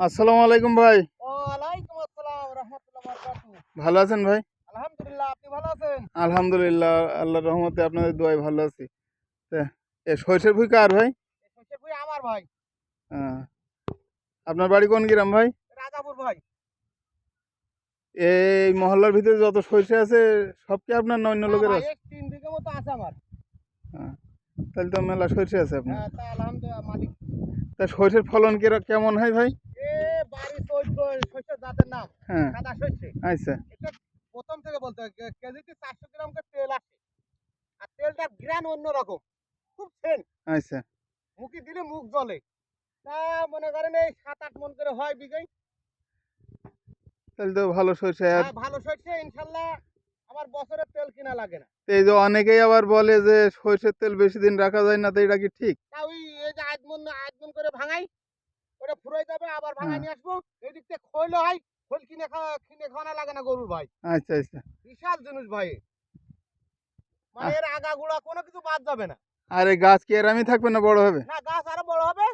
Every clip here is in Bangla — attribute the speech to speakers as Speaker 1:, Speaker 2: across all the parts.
Speaker 1: আসসালামু আলাইকুম ভাই। ভালো আছেন ভাই?
Speaker 2: আলহামদুলিল্লাহ
Speaker 1: আল্লাহর রহমতে আপনাদের দোয়াই ভালো আছি। সরষের ভুই কার ভাই?
Speaker 2: আমার ভাই।
Speaker 1: হ্যাঁ। আপনার বাড়ি কোন গ্রাম ভাই?
Speaker 2: রাজাপুর ভাই।
Speaker 1: এই মহল্লার ভিতরে যত সরষে আছে সব কি আপনার না অন্য লোকের আছে?
Speaker 2: তিন বিঘে মতো আছে আমার।
Speaker 1: তাহলে তো মেলা সরষে আছে আপনার।
Speaker 2: হ্যাঁ, তা
Speaker 1: সরষের ফলন কেমন হয় ভাই? হ্যাঁ। আচ্ছা।
Speaker 2: প্রথম থেকে বলতে হয় কেজিতে চারশো গ্রাম করে তেল আসে। আর তেলটার গ্রান অন্যরকম খুব সেন।
Speaker 1: আচ্ছা।
Speaker 2: মুখে দিলে মুখ জ্বলে। তা মনে করেন এই সাত আট মন করে হয় বিঘাই।
Speaker 1: তাহলে তো ভালো সরষে আর
Speaker 2: আর ভালো শস্যে ইনশাল্লাহ আমার বছরের তেল কিনা লাগে না।
Speaker 1: এই যে অনেকেই আবার বলে যে সরষের তেল বেশি দিন রাখা যায় না তো এটা কি ঠিক?
Speaker 2: তা ওই এই যে আজমন আজমন করে ভাঙাই। ওটা ফুরাই যাবে আবার
Speaker 1: হ্যাঁ।
Speaker 2: নিয়ে আসব। এদিক থেকে খইলে হয় খোল কিনে খাওয়া কিনে খাওয়ানো লাগে না গরুর ভাই।
Speaker 1: আচ্ছা আচ্ছা।
Speaker 2: বিশাল জিনিস ভাই। মানে এর আগা গুড়া কোনো কিছু বাদ যাবে না।
Speaker 1: আর গাছ কি এরামই থাকবে না বড় হবে?
Speaker 2: না গাছ আরও বড় হবে।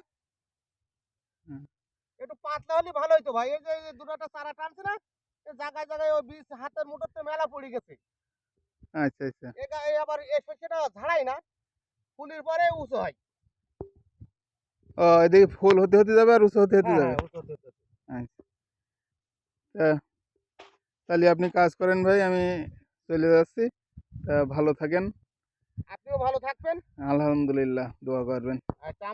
Speaker 2: একটু পাতলা হলে ভালো হইতো ভাই। এই যে দুটোটা চারা টানছে না জায়গায় জায়গায় ওই বীজ হাতের মুঠোতে মেলা পড়ে গেছে।
Speaker 1: আচ্ছা আচ্ছা।
Speaker 2: এই আবার এই শস্যটা ঝাড়াই না ফুলির পরে উঁচু হয়।
Speaker 1: ও এদিকে ফুল হতে হতে যাবে আর উঁচু হতে হতে
Speaker 2: হ্যাঁ,
Speaker 1: যাবে।
Speaker 2: হ্যাঁ।
Speaker 1: আচ্ছা। তাহলে আপনি কাজ করেন ভাই আমি চলে যাচ্ছি। তা ভালো থাকেন।
Speaker 2: আপনিও ভালো থাকবেন।
Speaker 1: আলহামদুলিল্লাহ দোয়া করবেন।